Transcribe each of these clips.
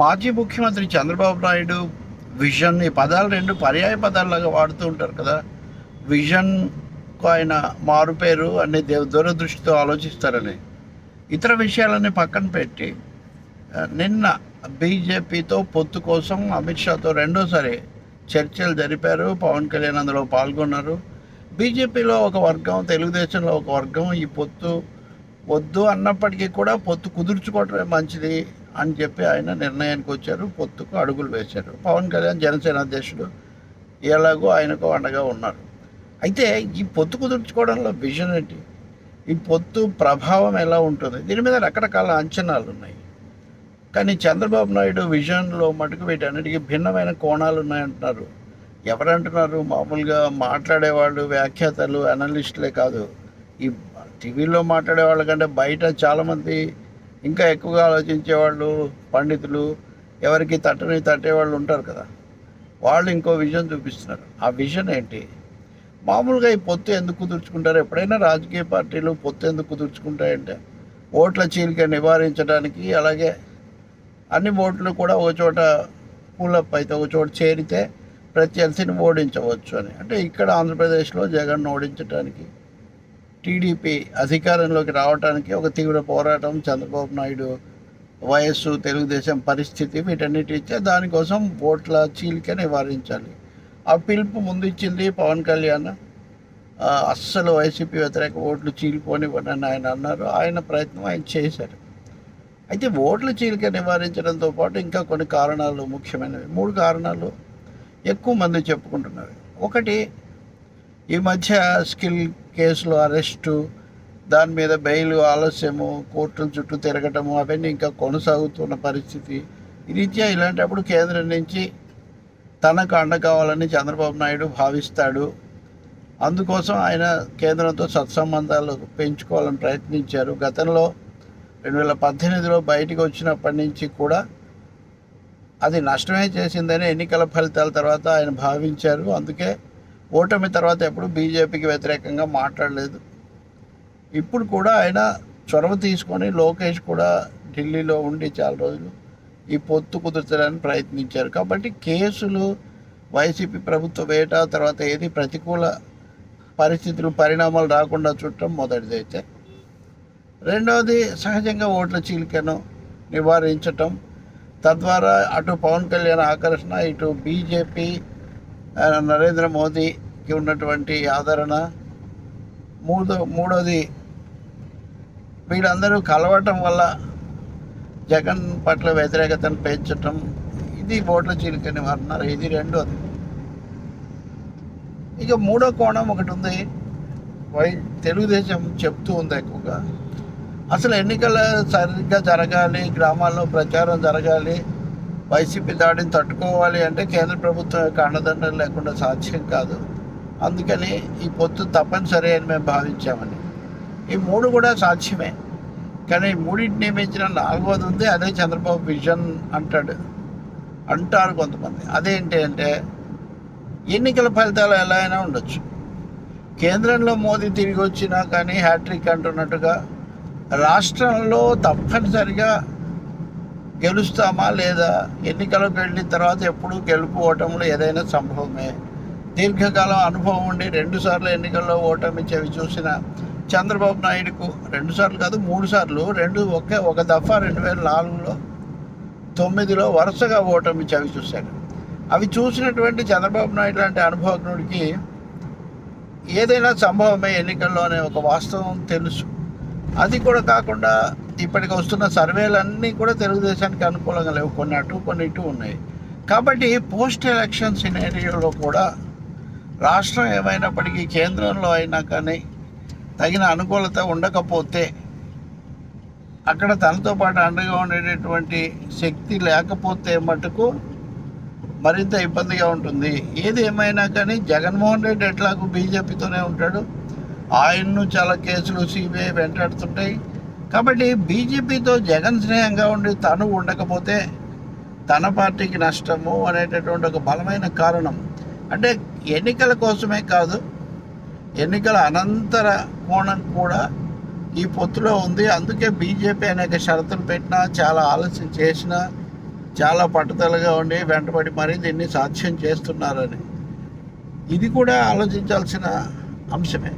మాజీ ముఖ్యమంత్రి చంద్రబాబు నాయుడు విజన్ ఈ పదాలు రెండు పర్యాయ పదాలులాగా వాడుతూ ఉంటారు కదా. విజన్కు ఆయన మారుపేరు అనే దేవ దూరదృష్టితో ఆలోచిస్తారని. ఇతర విషయాలని పక్కన పెట్టి నిన్న బీజేపీతో పొత్తు కోసం అమిత్ షాతో రెండోసారి చర్చలు జరిపారు. పవన్ కళ్యాణ్ అందులో పాల్గొన్నారు. బీజేపీలో ఒక వర్గం తెలుగుదేశంలో ఒక వర్గం ఈ పొత్తు వద్దు అన్నప్పటికీ కూడా పొత్తు కుదుర్చుకోవటమే మంచిది. అని చెప్పి ఆయన నిర్ణయానికి వచ్చారు. పొత్తుకు అడుగులు వేశారు. పవన్ కళ్యాణ్ జనసేన అధ్యక్షుడు ఎలాగో ఆయనకు అండగా ఉన్నారు. అయితే ఈ పొత్తు కుదుర్చుకోవడంలో విజన్ ఏంటి? ఈ పొత్తు ప్రభావం ఎలా ఉంటుంది? దీని మీద రకరకాల అంచనాలు ఉన్నాయి. కానీ చంద్రబాబు నాయుడు విజన్లో మటుకు వీటన్నిటికీ భిన్నమైన కోణాలు ఉన్నాయంటున్నారు. ఎవరంటున్నారు? మామూలుగా మాట్లాడేవాళ్ళు వ్యాఖ్యాతలు అనలిస్టులే కాదు. ఈ టీవీలో మాట్లాడే వాళ్ళ కంటే బయట చాలామంది ఇంకా ఎక్కువగా ఆలోచించేవాళ్ళు పండితులు ఎవరికి తట్టని తట్టేవాళ్ళు ఉంటారు కదా. వాళ్ళు ఇంకో విజన్ చూపిస్తున్నారు. ఆ విజన్ ఏంటి? మామూలుగా ఈ పొత్తు ఎందుకు కుదుర్చుకుంటారు? ఎప్పుడైనా రాజకీయ పార్టీలు పొత్తు ఎందుకు కుదుర్చుకుంటాయంటే ఓట్ల చీలిక నివారించడానికి అలాగే అన్ని ఓట్లు కూడా ఒక చోట పూలప్ అయితే ఒక చోట చేరితే ప్రత్యర్థిని ఓడించవచ్చు అని. అంటే ఇక్కడ ఆంధ్రప్రదేశ్లో జగన్ ఓడించడానికి టీడీపీ అధికారంలోకి రావడానికి ఒక తీవ్ర పోరాటం చంద్రబాబు నాయుడు వయస్సు తెలుగుదేశం పరిస్థితి వీటన్నిటి ఇచ్చే దానికోసం ఓట్ల చీలిక నివారించాలి. ఆ పిలుపు ముందు ఇచ్చింది పవన్ కళ్యాణ్. అస్సలు వైసీపీ వ్యతిరేక ఓట్లు చీలిపోనివ్వండి ఆయన అన్నారు. ఆయన ప్రయత్నం ఆయన చేశారు. అయితే ఓట్ల చీలిక నివారించడంతో పాటు ఇంకా కొన్ని కారణాలు ముఖ్యమైనవి. మూడు కారణాలు ఎక్కువ మంది చెప్పుకుంటున్నారు. ఒకటి ఈ మధ్య స్కిల్ కేసులు అరెస్టు దాని మీద బెయిల్ ఆలస్యము కోర్టుల చుట్టూ తిరగటము అవన్నీ ఇంకా కొనసాగుతున్న పరిస్థితి. రీత్యా ఇలాంటప్పుడు కేంద్రం నుంచి తనకు అండ కావాలని చంద్రబాబు నాయుడు భావిస్తాడు. అందుకోసం ఆయన కేంద్రంతో సత్సంబంధాలు పెంచుకోవాలని ప్రయత్నించారు. గతంలో రెండు వేల పద్దెనిమిదిలో బయటకు వచ్చినప్పటి నుంచి కూడా అది నష్టమే చేసిందని ఎన్నికల ఫలితాల తర్వాత ఆయన భావించారు. అందుకే ఓటమి తర్వాత ఎప్పుడు బీజేపీకి వ్యతిరేకంగా మాట్లాడలేదు. ఇప్పుడు కూడా ఆయన చొరవ తీసుకొని లోకేష్ కూడా ఢిల్లీలో ఉండి చాలా రోజులు ఈ పొత్తు కుదుర్చడానికి ప్రయత్నించారు. కాబట్టి కేసులు వైసీపీ ప్రభుత్వ వేట తర్వాత ఏది ప్రతికూల పరిస్థితులు పరిణామాలు రాకుండా చూడటం మొదటిదైతే. రెండవది సహజంగా ఓట్ల చీలికను నివారించటం. తద్వారా అటు పవన్ కళ్యాణ్ ఆకర్షణ ఇటు బీజేపీ నరేంద్ర మోదీ మోదీకి ఉన్నటువంటి ఆదరణ. మూడో మూడోది వీళ్ళందరూ కలవటం వల్ల జగన్ పట్ల వ్యతిరేకతను పెంచటం. ఇది ఓట్ల చీలికని నివారణ ఇది రెండోది. ఇక మూడో కోణం ఒకటి ఉంది. వై తెలుగుదేశం చెప్తూ ఉంది ఎక్కువగా. అసలు ఎన్నికలు సరిగ్గా జరగాలి గ్రామాల్లో ప్రచారం జరగాలి వైసీపీ దాడిని తట్టుకోవాలి అంటే కేంద్ర ప్రభుత్వం యొక్క అండదండలు లేకుండా సాధ్యం కాదు. అందుకని ఈ పొత్తు తప్పనిసరి అని మేము భావించామని ఈ మూడు కూడా సాధ్యమే. కానీ ఈ మూడింటిని మించిన నాలుగోది ఉంది అదే చంద్రబాబు విజన్ అంటాడు అంటారు కొంతమంది. అదేంటి అంటే ఎన్నికల ఫలితాలు ఎలా అయినా ఉండొచ్చు. కేంద్రంలో మోదీ తిరిగి వచ్చినా కానీ హ్యాట్రిక్ అంటున్నట్టుగా రాష్ట్రంలో తప్పనిసరిగా గెలుస్తామా లేదా ఎన్నికలకు వెళ్ళిన తర్వాత ఎప్పుడు గెలుపు ఓటములు ఏదైనా సంభవమే? దీర్ఘకాలం అనుభవం ఉండి రెండుసార్లు ఎన్నికల్లో ఓటమిచ్చేవి చూసిన చంద్రబాబు నాయుడుకు రెండు సార్లు కాదు మూడు సార్లు రెండు ఒకే ఒక దఫా రెండు వేల నాలుగులో తొమ్మిదిలో వరుసగా ఓటమిచ్చేవి చూశాడు. అవి చూసినటువంటి చంద్రబాబు నాయుడు లాంటి అనుభవజ్ఞుడికి ఏదైనా సంభవమే ఎన్నికల్లో అనే ఒక వాస్తవం తెలుసు. అది కూడా కాకుండా ఇప్పటికి వస్తున్న సర్వేలన్నీ కూడా తెలుగుదేశానికి అనుకూలంగా లేవు. కొన్ని అటు కొన్ని ఇటు ఉన్నాయి. కాబట్టి పోస్ట్ ఎలక్షన్ సినేరియోలో కూడా రాష్ట్రం ఏమైనప్పటికీ కేంద్రంలో అయినా కానీ తగిన అనుకూలత ఉండకపోతే అక్కడ తనతో పాటు అండగా ఉండేటటువంటి శక్తి లేకపోతే మటుకు మరింత ఇబ్బందిగా ఉంటుంది. ఏది ఏమైనా కానీ జగన్మోహన్ రెడ్డి ఎట్లాగూ బీజేపీతోనే ఉంటాడు. ఆయన్ను చాలా కేసులు సిబిఐ వెంటాడుతుంటాయి. కాబట్టి బీజేపీతో జగన్ స్నేహంగా ఉండి తను ఉండకపోతే తన పార్టీకి నష్టము అనేటటువంటి ఒక బలమైన కారణం. అంటే ఎన్నికల కోసమే కాదు ఎన్నికల అనంతర కోణం కూడా ఈ పొత్తులో ఉంది. అందుకే బీజేపీ అనేక షరతులు పెట్టినా చాలా ఆలస్యం చేసినా చాలా పట్టుదలగా ఉండి వెంటబడి మరీ దీన్ని సాధ్యం చేస్తున్నారని. ఇది కూడా ఆలోచించాల్సిన అంశమే.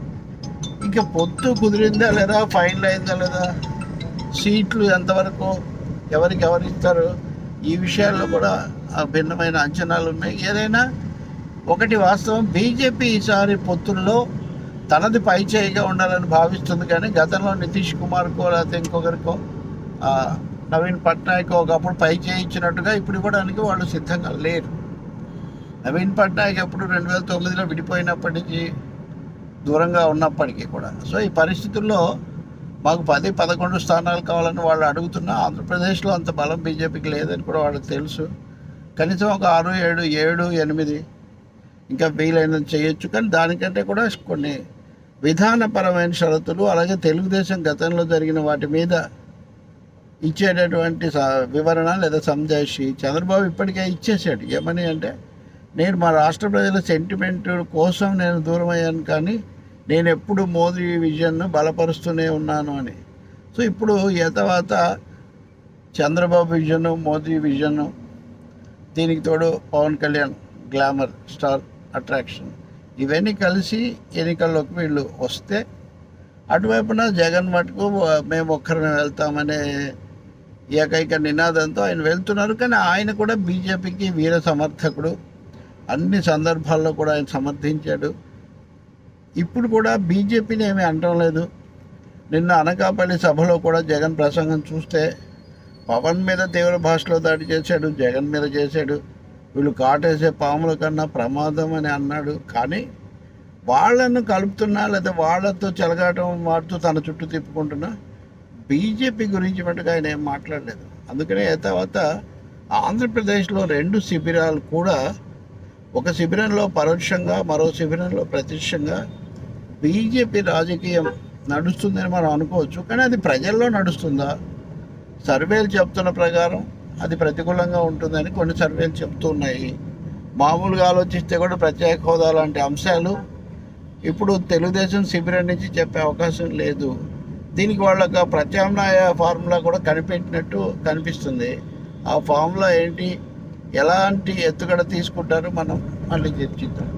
ఇంకా పొత్తు కుదిరిందా లేదా ఫైనల్ అయిందా లేదా సీట్లు ఎంతవరకు ఎవరికి ఎవరు ఇస్తారు ఈ విషయాల్లో కూడా భిన్నమైన అంచనాలు ఉన్నాయి. ఏదైనా ఒకటి వాస్తవం బీజేపీ ఈసారి పొత్తుల్లో తనది పై చేయిగా ఉండాలని భావిస్తుంది కానీ గతంలో నితీష్ కుమార్కో లేకపోతే ఇంకొకరికో నవీన్ పట్నాయక్ ఒకప్పుడు పై చేయి ఇచ్చినట్టుగా ఇప్పుడు ఇవ్వడానికి వాళ్ళు సిద్ధంగా లేరు. నవీన్ పట్నాయక్ ఎప్పుడు రెండు వేల తొమ్మిదిలో విడిపోయినప్పటి నుంచి దూరంగా ఉన్నప్పటికీ కూడా. సో ఈ పరిస్థితుల్లో మాకు పది పదకొండు స్థానాలు కావాలని వాళ్ళు అడుగుతున్నా ఆంధ్రప్రదేశ్లో అంత బలం బీజేపీకి లేదని కూడా వాళ్ళకి తెలుసు. కనీసం ఒక ఆరు ఏడు ఏడు ఎనిమిది ఇంకా వీలైనంత చేయొచ్చు. కానీ దానికంటే కూడా కొన్ని విధానపరమైన షరతులు అలాగే తెలుగుదేశం గతంలో జరిగిన వాటి మీద ఇచ్చేటటువంటి వివరణ లేదా సంజాయిషి చంద్రబాబు ఇప్పటికే ఇచ్చేసాడు ఏమని అంటే నేను మా రాష్ట్ర ప్రజల సెంటిమెంట్ కోసం నేను దూరం అయ్యాను కానీ నేను ఎప్పుడు మోదీ విజన్ను బలపరుస్తూనే ఉన్నాను అని. సో ఇప్పుడు తర్వాత చంద్రబాబు విజన్ మోదీ విజన్ దీనికి తోడు Pawan Kalyan glamour star attraction ఇవన్నీ కలిసి ఎన్నికల్లోకి వీళ్ళు వస్తే అటువైపున జగన్ మటుకు మేము ఒక్కరిని వెళ్తామనే ఏకైక నినాదంతో ఆయన వెళ్తున్నారు. కానీ ఆయన కూడా బీజేపీకి వీర సమర్థకుడు. అన్ని సందర్భాల్లో కూడా ఆయన సమర్థించాడు. ఇప్పుడు కూడా బీజేపీని ఏమీ అనటం లేదు. నిన్న అనకాపల్లి సభలో కూడా జగన్ ప్రసంగం చూస్తే పవన్ మీద తీవ్ర భాషలో దాడి చేశాడు జగన్ మీద చేశాడు. వీళ్ళు కాటేసే పాముల కన్నా ప్రమాదం అని అన్నాడు. కానీ వాళ్ళను కలుపుతున్నా లేదా వాళ్ళతో చెలగాటం వాడుతూ తన చుట్టూ తిప్పుకుంటున్నా బీజేపీ గురించి మటుకు ఆయన ఏం మాట్లాడలేదు. అందుకనే తర్వాత ఆంధ్రప్రదేశ్లో రెండు శిబిరాలు కూడా ఒక శిబిరంలో పరోక్షంగా మరో శిబిరంలో ప్రత్యక్షంగా బీజేపీ రాజకీయం నడుస్తుందని మనం అనుకోవచ్చు. కానీ అది ప్రజల్లో నడుస్తుందా? సర్వేలు చెప్తున్న ప్రకారం అది ప్రతికూలంగా ఉంటుందని కొన్ని సర్వేలు చెప్తున్నాయి మామూలుగా ఆలోచిస్తే కూడా ప్రత్యేక హోదా లాంటి అంశాలు ఇప్పుడు తెలుగుదేశం శిబిరం నుంచి చెప్పే అవకాశం లేదు. దీనికి వాళ్ళకి ప్రత్యామ్నాయ ఫార్ములా కూడా కనిపెట్టినట్టు కనిపిస్తుంది. ఆ ఫార్ములా ఏంటి? ఎలాంటి ఎత్తుగడ తీసుకుంటారో? మనం మళ్ళీ చర్చిద్దాం.